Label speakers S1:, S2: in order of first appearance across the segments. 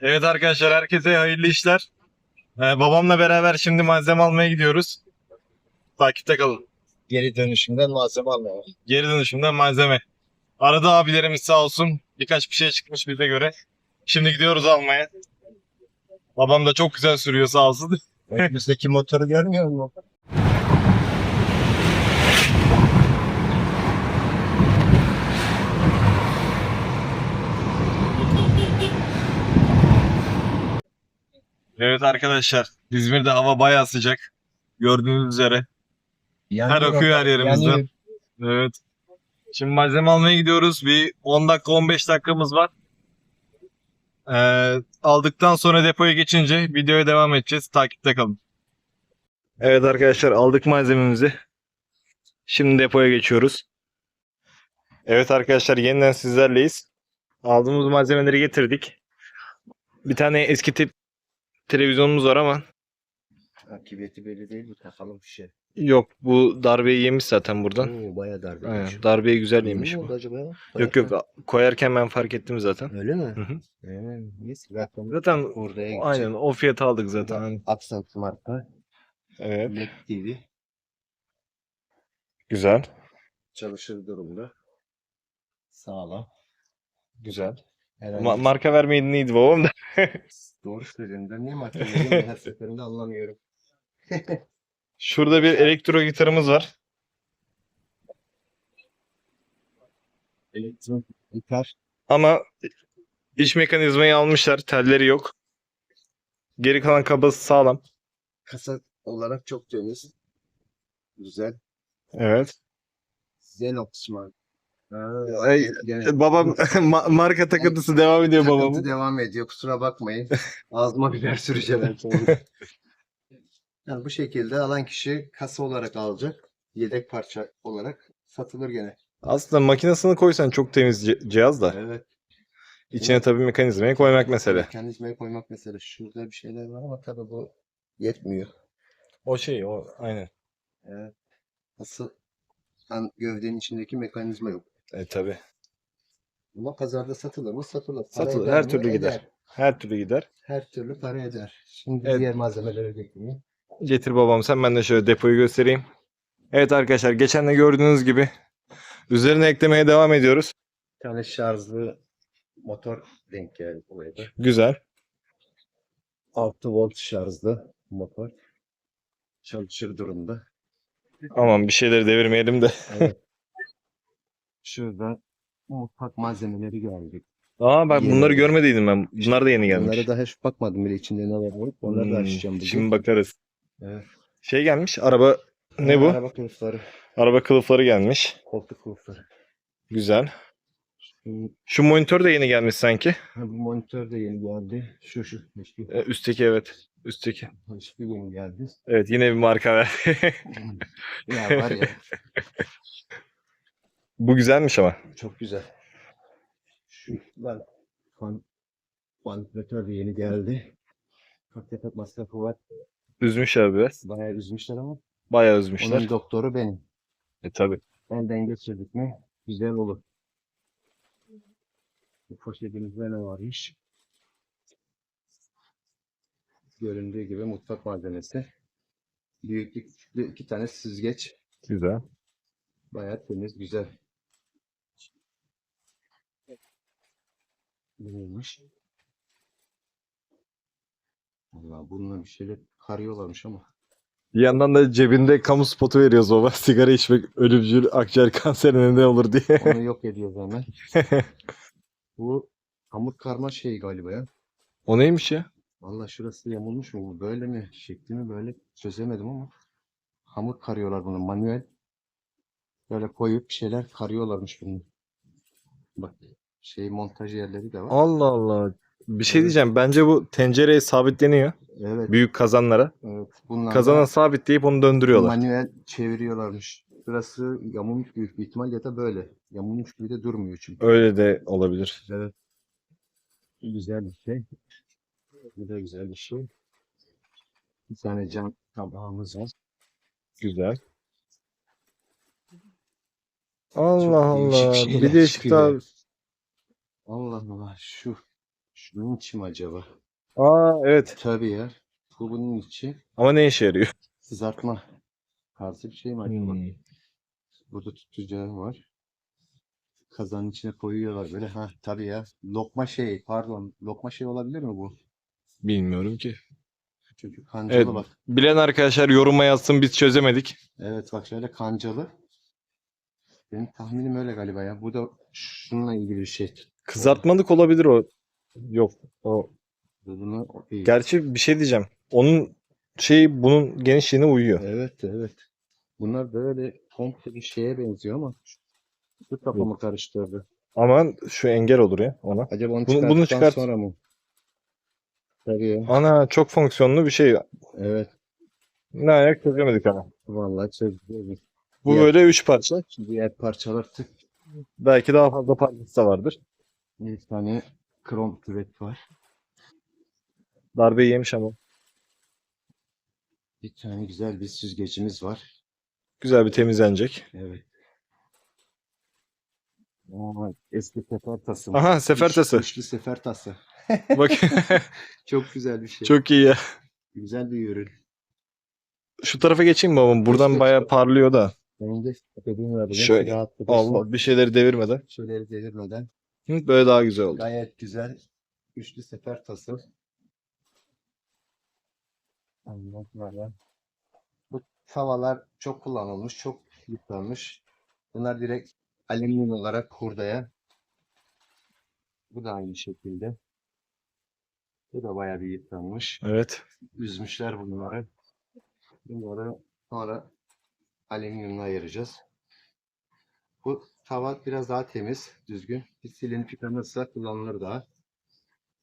S1: Evet arkadaşlar herkese hayırlı işler. Ee, babamla beraber şimdi malzeme almaya gidiyoruz. Takipte kalın.
S2: Geri dönüşümden malzeme almaya.
S1: Geri dönüşümden malzeme. Arada abilerimiz sağ olsun. Birkaç bir şey çıkmış bize göre. Şimdi gidiyoruz almaya. Babam da çok güzel sürüyor sağ olsun.
S2: Önümüzdeki motoru görmüyor musun?
S1: Evet arkadaşlar İzmir'de hava bayağı sıcak. Gördüğünüz üzere. Her akıyor her yerimizde.
S2: Yani
S1: Evet. Şimdi malzeme almaya gidiyoruz. Bir 10 dakika 15 dakikamız var. Ee, aldıktan sonra depoya geçince videoya devam edeceğiz. Takipte kalın. Evet arkadaşlar aldık malzememizi. Şimdi depoya geçiyoruz. Evet arkadaşlar yeniden sizlerleyiz. Aldığımız malzemeleri getirdik. Bir tane eski tip televizyonumuz var ama
S2: akıbeti belli değil bu takalım bir şey.
S1: yok bu darbeyi yemiş zaten buradan.
S2: Oo, bayağı darbe.
S1: Aynen,
S2: yemiş.
S1: darbeyi güzel
S2: Ne
S1: yemiş bu.
S2: oldu acaba ya?
S1: Yok yok koyarken ben fark ettim zaten.
S2: Öyle mi?
S1: Hı hı.
S2: Ee, biz zaten
S1: Zaten
S2: oraya gidecek.
S1: aynen o fiyatı aldık zaten.
S2: Accent marka.
S1: Evet.
S2: LED TV.
S1: Güzel.
S2: Çalışır durumda. Sağlam.
S1: Güzel.
S2: Herhangi
S1: Ma- marka vermeyin neydi babam da.
S2: Doğru söylüyorsun. Ben niye marka ben her seferinde anlamıyorum.
S1: Şurada bir elektro gitarımız var.
S2: Elektron gitar.
S1: Ama iç mekanizmayı almışlar. Telleri yok. Geri kalan kablosu sağlam.
S2: Kasa olarak çok temiz. Güzel.
S1: Evet.
S2: Xenox marka.
S1: Ay,
S2: Gene
S1: babam ma- marka takıntısı devam ediyor
S2: Takıntı
S1: babamın.
S2: devam ediyor. Kusura bakmayın. Ağzıma biber süreceğim yani bu şekilde alan kişi kasa olarak alacak. Yedek parça olarak satılır gene.
S1: Aslında makinesini koysan çok temiz ce- cihaz da.
S2: Evet.
S1: İçine tabii mekanizmayı koymak mesele.
S2: Mekanizmayı koymak mesele. Şurada bir şeyler var ama tabii bu yetmiyor.
S1: O şey o aynen.
S2: Evet. Asıl gövdenin içindeki mekanizma yok.
S1: E tabii.
S2: Ama pazarda satılır mı? Satılır. Para
S1: Satılır.
S2: eder
S1: Her
S2: mi?
S1: türlü gider.
S2: Eder.
S1: Her türlü gider.
S2: Her türlü para eder. Şimdi
S1: Evet.
S2: diğer malzemelere getireyim.
S1: Getir babam sen ben de şöyle depoyu göstereyim. Evet arkadaşlar geçen de gördüğünüz gibi üzerine eklemeye devam ediyoruz.
S2: Bir tane şarjlı motor denk geldi buraya da.
S1: Güzel.
S2: 6 volt şarjlı motor. Çalışır durumda.
S1: Aman bir şeyleri devirmeyelim de.
S2: Evet. Şurada mutfak malzemeleri geldi.
S1: Aa bak
S2: Yeni.
S1: bunları görmediydim ben. Bunlar da yeni gelmiş.
S2: Bunlara daha hiç bakmadım bile içinde ne var olup onları da
S1: Hmm,
S2: açacağım bugün.
S1: Şimdi bakarız.
S2: Evet.
S1: Şey gelmiş araba ne bu?
S2: Araba kılıfları,
S1: Araba kılıfları gelmiş.
S2: koltuk kılıfları.
S1: Güzel.
S2: Şu,
S1: Şu monitör de yeni gelmiş sanki.
S2: ha, bu monitör de yeni geldi. Şu şu. Hiçbir,
S1: Ee, üstteki evet. Üstteki.
S2: hiçbir yeni geldi.
S1: Evet yine bir marka ver.
S2: ya var ya
S1: bu güzelmiş ama.
S2: çok güzel. Şu ben fan, vantilatör de yeni geldi. Çok yatak masrafı var.
S1: Üzmüş abi biraz.
S2: Bayağı üzmüşler ama.
S1: Bayağı üzmüşler.
S2: Onun doktoru benim.
S1: E tabi.
S2: Elden geçirdik mi güzel olur. Bu poşetimizde ne varmış? Göründüğü gibi mutfak malzemesi. Büyüklük iki tane süzgeç.
S1: Güzel.
S2: Bayağı temiz, güzel. Neymiş? Valla bununla bir şeyler karıyorlarmış ama.
S1: Bir yandan da cebinde kamu spotu veriyoruz baba. Sigara içmek ölümcül akciğer kanserine ne olur diye.
S2: Onu yok ediyoruz hemen. Bu hamur karma şey galiba ya.
S1: o neymiş ya?
S2: Vallahi şurası yamulmuş mu? Böyle mi? Şekli mi böyle? Çözemedim ama. Hamur karıyorlar bunu manuel. Böyle koyup bir şeyler karıyorlarmış bunu. Bak şey montaj yerleri de var.
S1: Allah Allah. Bir şey
S2: Evet.
S1: diyeceğim. Bence bu tencereye sabitleniyor.
S2: Evet.
S1: Büyük kazanlara.
S2: evet. Bunlar
S1: Kazana
S2: da
S1: sabitleyip onu döndürüyorlar.
S2: manuel çeviriyorlarmış. Burası yamulmuş büyük bir ihtimal ya da böyle. Yamulmuş gibi de durmuyor çünkü.
S1: Öyle de olabilir.
S2: Evet. Güzel bir şey. Bu da güzel bir şey. Bir tane cam tabağımız var.
S1: Güzel. Allah
S2: değişik
S1: Allah.
S2: şeyler
S1: Bir değişik
S2: çıkıyor. Allah Allah şu Şunun içi mi acaba?
S1: Aa evet.
S2: Tabii ya. Bu bunun içi.
S1: Ama ne işe yarıyor?
S2: Kızartma. Tarzı bir şey mi acaba?
S1: Hmm.
S2: Burada tutacağı var. Kazanın içine koyuyorlar böyle. Ha tabii ya. Lokma şey pardon. Lokma şey olabilir mi bu?
S1: Bilmiyorum ki.
S2: Çünkü kancalı
S1: Evet.
S2: bak.
S1: Bilen arkadaşlar yoruma yazsın biz çözemedik.
S2: Evet bak şöyle kancalı. Benim tahminim öyle galiba ya. Bu da şununla ilgili bir şey.
S1: Kızartmalık olabilir o. Yok. O.
S2: Bunu
S1: Gerçi bir şey diyeceğim. Onun şey bunun genişliğine uyuyor.
S2: Evet evet. Bunlar böyle komple bir şeye benziyor ama şu kafamı karıştırdı.
S1: Ama şu engel olur ya ona.
S2: Acaba onu
S1: Bunu- bunu çıkart.
S2: sonra mı? Tabii ya.
S1: Ana çok fonksiyonlu bir şey.
S2: Evet.
S1: Ne ayak çözemedik ama.
S2: Vallahi çözdü.
S1: Bu
S2: Ya.
S1: böyle üç parça.
S2: Diğer parçalar tık.
S1: Belki daha fazla parçası da vardır.
S2: Bir tane krom küvet var.
S1: Darbe yemiş ama.
S2: Bir tane güzel bir süzgecimiz var.
S1: Güzel bir temizlenecek.
S2: Evet. Aa, eski sefer tası. mı?
S1: Aha sefer
S2: Üç-
S1: tası.
S2: Üçlü sefer tası.
S1: Bak
S2: Çok güzel bir şey.
S1: çok iyi ya.
S2: güzel bir ürün.
S1: Şu tarafa geçeyim mi babam? Buradan
S2: Geç, geç.
S1: bayağı parlıyor da.
S2: Benim de dediğim gibi
S1: Şöyle. Allah bir şeyleri devirmeden.
S2: Şöyle devirmeden
S1: Böyle daha güzel oldu.
S2: gayet güzel üçlü sefer tası. Bu tavalar çok kullanılmış, çok yıpranmış. Bunlar direkt alüminyum olarak hurdaya. Bu da aynı şekilde. Bu da bayağı bir yıpranmış.
S1: Evet.
S2: Üzmüşler bunları. Bunları sonra alüminyumla ayıracağız. Bu tava biraz daha temiz, düzgün. Bir silinip yıkanırsa kullanılır daha.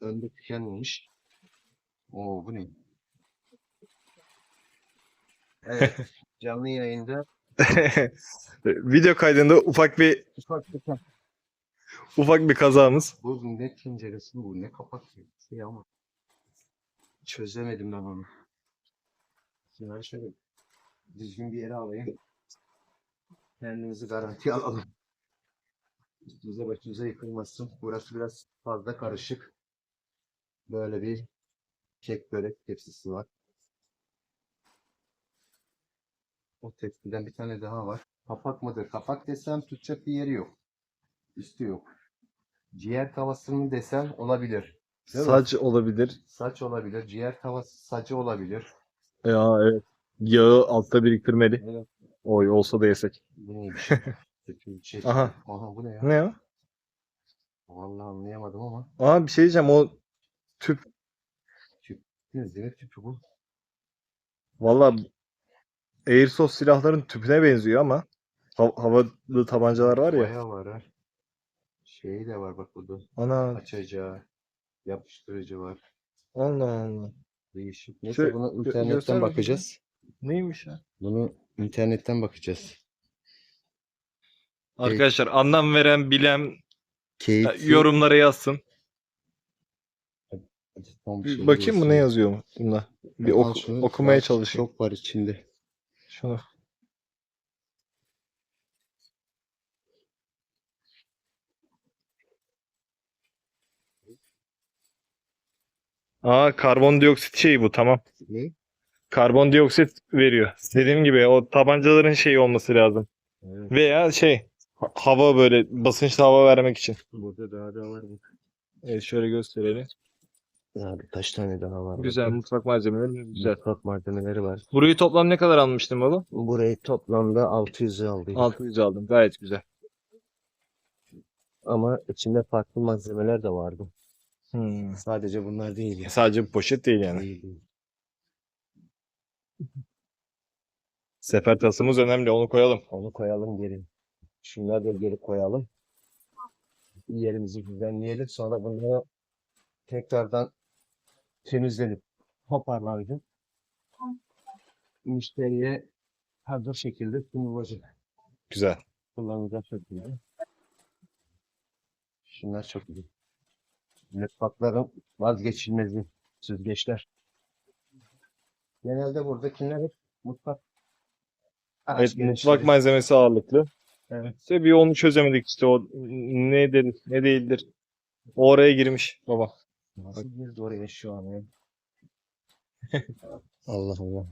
S2: Önde tükenmemiş. Oo bu ne? Evet. Canlı yayında
S1: Video kaydında ufak bir
S2: ufak bir
S1: ufak bir kazamız.
S2: Bu ne tenceresi bu ne kapak gibi bir şey ama çözemedim ben onu. Şimdi şöyle düzgün bir yere alayım. Kendimizi garantiye alalım. Üstümüze başımıza yıkılmasın. Burası biraz fazla karışık. Böyle bir kek börek tepsisi var. O tepsiden bir tane daha var. Kapak mıdır? Kapak desem tutacak bir yeri yok. Üstü yok. Ciğer tavasını desem olabilir. Değil mi?
S1: Saç olabilir.
S2: Saç olabilir. Ciğer tavası sacı olabilir.
S1: Ya evet. Yağı altta biriktirmeli.
S2: Evet.
S1: Oy olsa da yesek.
S2: Neymiş? Bir şey.
S1: Aha.
S2: Aha bu ne ya?
S1: Ne o?
S2: Vallahi anlayamadım ama.
S1: Aa bir şey diyeceğim o tüp
S2: Ne demek tüpü bu?
S1: valla Airsoft silahların tüpüne benziyor ama ha- havalı tabancalar var ya.
S2: Bayağı var ha. Şeyi de var bak burada.
S1: Ana
S2: Açacağı. Yapıştırıcı var.
S1: Allah Allah.
S2: Değişik. Neyse
S1: Şöyle gö- göster
S2: internetten bakacağız.
S1: Neymiş ya?
S2: Bunu internetten bakacağız.
S1: Arkadaşlar anlam veren bilen
S2: Keyifli.
S1: yorumlara yazsın.
S2: Son bir şey
S1: bakayım mı ne
S2: diyorsun.
S1: yazıyor mu bunda? Bir
S2: Al
S1: oku-
S2: şunu,
S1: okumaya
S2: al.
S1: çalışayım.
S2: Çok var içinde.
S1: Şunu. Aa karbondioksit şeyi bu tamam.
S2: Ne?
S1: Karbondioksit veriyor. Dediğim gibi o tabancaların şeyi olması lazım.
S2: Evet.
S1: Veya şey hava böyle basınçlı hava vermek için.
S2: Burada daha da var mı?
S1: Evet şöyle gösterelim.
S2: Abi kaç tane daha var?
S1: Güzel
S2: bakın.
S1: mutfak malzemeleri güzel.
S2: Mutfak malzemeleri var.
S1: Burayı toplam ne kadar almıştım baba?
S2: Burayı toplamda 600'e aldık.
S1: 600 aldım. Gayet güzel.
S2: Ama içinde farklı malzemeler de vardı.
S1: Hmm.
S2: Sadece bunlar değil ya.
S1: Sadece bir poşet değil yani.
S2: Değil, değil.
S1: Sefer tasımız önemli onu koyalım.
S2: Onu koyalım geri. Şunları da geri koyalım. Yerimizi düzenleyelim. Sonra bunları tekrardan temizlenip toparlanacak. Müşteriye hazır şekilde sunulacak.
S1: Güzel.
S2: kullanılacak şekilde. Şunlar çok iyi. Mutfakların vazgeçilmezi süzgeçler. Genelde buradakiler hep mutfak
S1: Evet, mutfak malzemesi ağırlıklı.
S2: Evet.
S1: İşte bir onu çözemedik işte o nedir ne değildir. O oraya girmiş baba.
S2: Nasıl girdi oraya şu an ya? Allah Allah.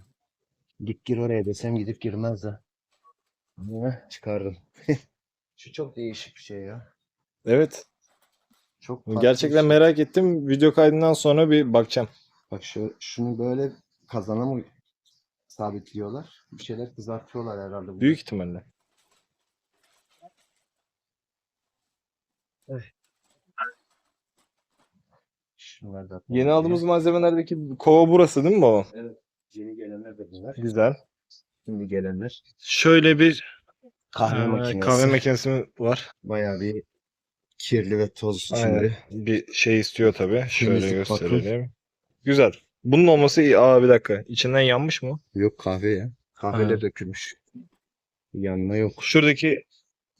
S2: Git gir oraya desem gidip girmez de. Niye? Çıkardım. Şu çok değişik bir şey ya.
S1: Evet.
S2: Çok farklı
S1: Gerçekten
S2: şey.
S1: merak ettim. Video kaydından sonra bir bakacağım.
S2: Bak şu, şunu böyle kazana mı sabitliyorlar? Bir şeyler kızartıyorlar herhalde. burada.
S1: Büyük ihtimalle.
S2: Şunlar da
S1: Yeni aldığımız malzemelerdeki kova burası değil mi baba?
S2: yeni gelenler de bunlar.
S1: Güzel.
S2: Şimdi gelenler.
S1: Şöyle bir
S2: Kahve
S1: e,
S2: makinesi.
S1: kahve makinesi var.
S2: Bayağı bir kirli ve toz
S1: Aynen.
S2: içinde.
S1: Bir şey istiyor tabii. Şöyle
S2: Temizlik
S1: gösterelim. Güzel. Bunun olması iyi. Aa bir dakika. İçinden yanmış mı?
S2: Yok kahve ya. Kahveler dökülmüş. Yanına yok.
S1: Şuradaki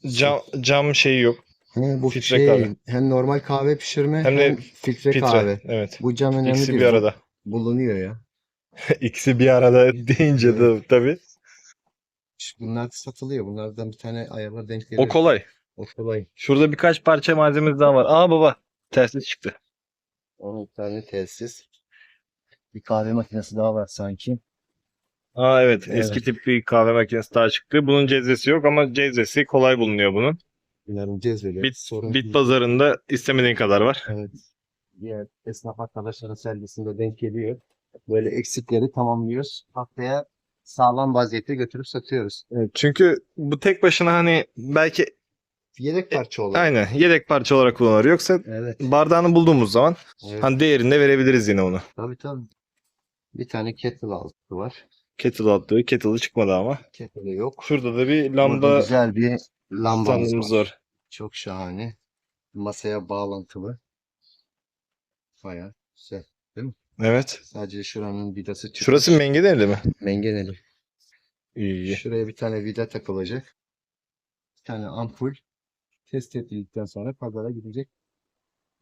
S1: cam, cam şeyi yok.
S2: He, bu
S1: Filtre
S2: şey
S1: kahve.
S2: hem normal kahve pişirme
S1: Hem
S2: hem,
S1: de
S2: filtre,
S1: Filtre.
S2: kahve.
S1: Evet.
S2: Bu cam önemli
S1: İkisi bir
S2: Bu
S1: arada.
S2: Bulunuyor ya.
S1: İkisi bir arada deyince de tabii.
S2: Ş- Bunlar satılıyor. Bunlardan bir tane ayarlar denk geliyor.
S1: O kolay.
S2: O kolay.
S1: Şurada birkaç parça malzememiz daha var. Aa baba. Telsiz çıktı.
S2: Onun bir tane telsiz. Bir kahve makinesi daha var sanki.
S1: Aa evet.
S2: Evet.
S1: Eski tip bir kahve makinesi daha çıktı. Bunun cezvesi yok ama cezvesi kolay bulunuyor bunun.
S2: Bunların cezveli.
S1: Bit,
S2: sorun
S1: bit pazarında istemediğin kadar var.
S2: Evet. Diğer esnaf arkadaşların servisinde denk geliyor. Böyle eksikleri tamamlıyoruz. Haftaya sağlam vaziyette götürüp satıyoruz.
S1: Çünkü bu tek başına hani belki
S2: Yedek parça olarak.
S1: aynen yedek parça olarak kullanılır. Yoksa
S2: Evet.
S1: bardağını bulduğumuz zaman
S2: evet.
S1: hani değerinde verebiliriz yine onu.
S2: Tabii tabii. Bir tane kettle altı var.
S1: Kettle attığı, kettle'ı çıkmadı ama.
S2: Kettle'ı yok.
S1: Şurada da bir
S2: Burada
S1: lamba
S2: güzel bir lambamız var.
S1: var.
S2: Çok şahane. Masaya bağlantılı. Bayağı güzel.
S1: Evet.
S2: Sadece şuranın vidası çıkmış.
S1: Şurası mengeneli mi?
S2: mengeneli.
S1: İyi.
S2: Şuraya bir tane vida takılacak. Bir tane ampul. Test edildikten sonra pazara gidecek.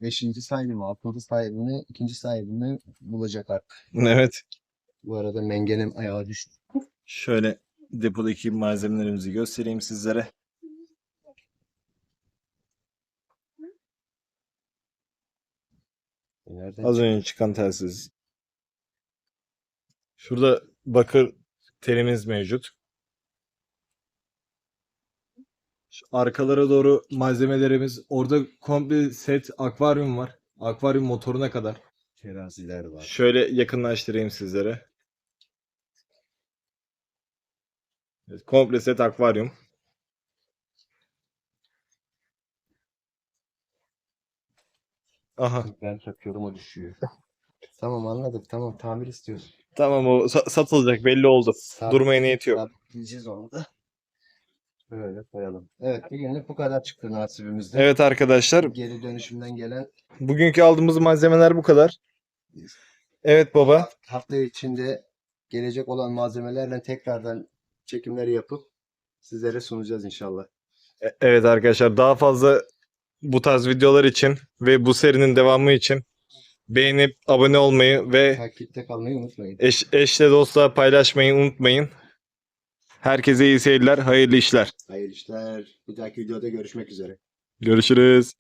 S2: Beşinci sahibi mi? Altıncı sahibini, ikinci sahibini bulacak artık.
S1: Evet.
S2: Bu arada mengenem ayağa düştü.
S1: Şöyle depodaki malzemelerimizi göstereyim sizlere.
S2: Nereden
S1: Az önce çıkan telsiz. Şurada bakır telimiz mevcut. Şu arkalara doğru malzemelerimiz. Orada komple set akvaryum var. Akvaryum motoruna kadar.
S2: Teraziler var.
S1: Şöyle yakınlaştırayım sizlere. Evet, komple set akvaryum. Aha.
S2: Ben takıyorum o düşüyor. tamam anladık. Tamam tamir istiyoruz.
S1: Tamam o sa- satılacak belli oldu.
S2: Sab-
S1: Durmaya niyeti yok.
S2: Sabitleyeceğiz onu da. Böyle koyalım. Evet bugünlük bu kadar çıktı nasibimizde.
S1: Evet arkadaşlar
S2: Geri dönüşümden gelen
S1: bugünkü aldığımız malzemeler bu kadar. Evet baba.
S2: hafta içinde gelecek olan malzemelerle tekrardan çekimleri yapıp sizlere sunacağız inşallah.
S1: E- Evet arkadaşlar daha fazla bu tarz videolar için ve bu serinin devamı için beğenip abone olmayı ve
S2: Takipte kalmayı unutmayın.
S1: eş, eşle dostla paylaşmayı unutmayın. Herkese iyi seyirler, hayırlı işler.
S2: Hayırlı işler. Bir dahaki videoda görüşmek üzere.
S1: Görüşürüz.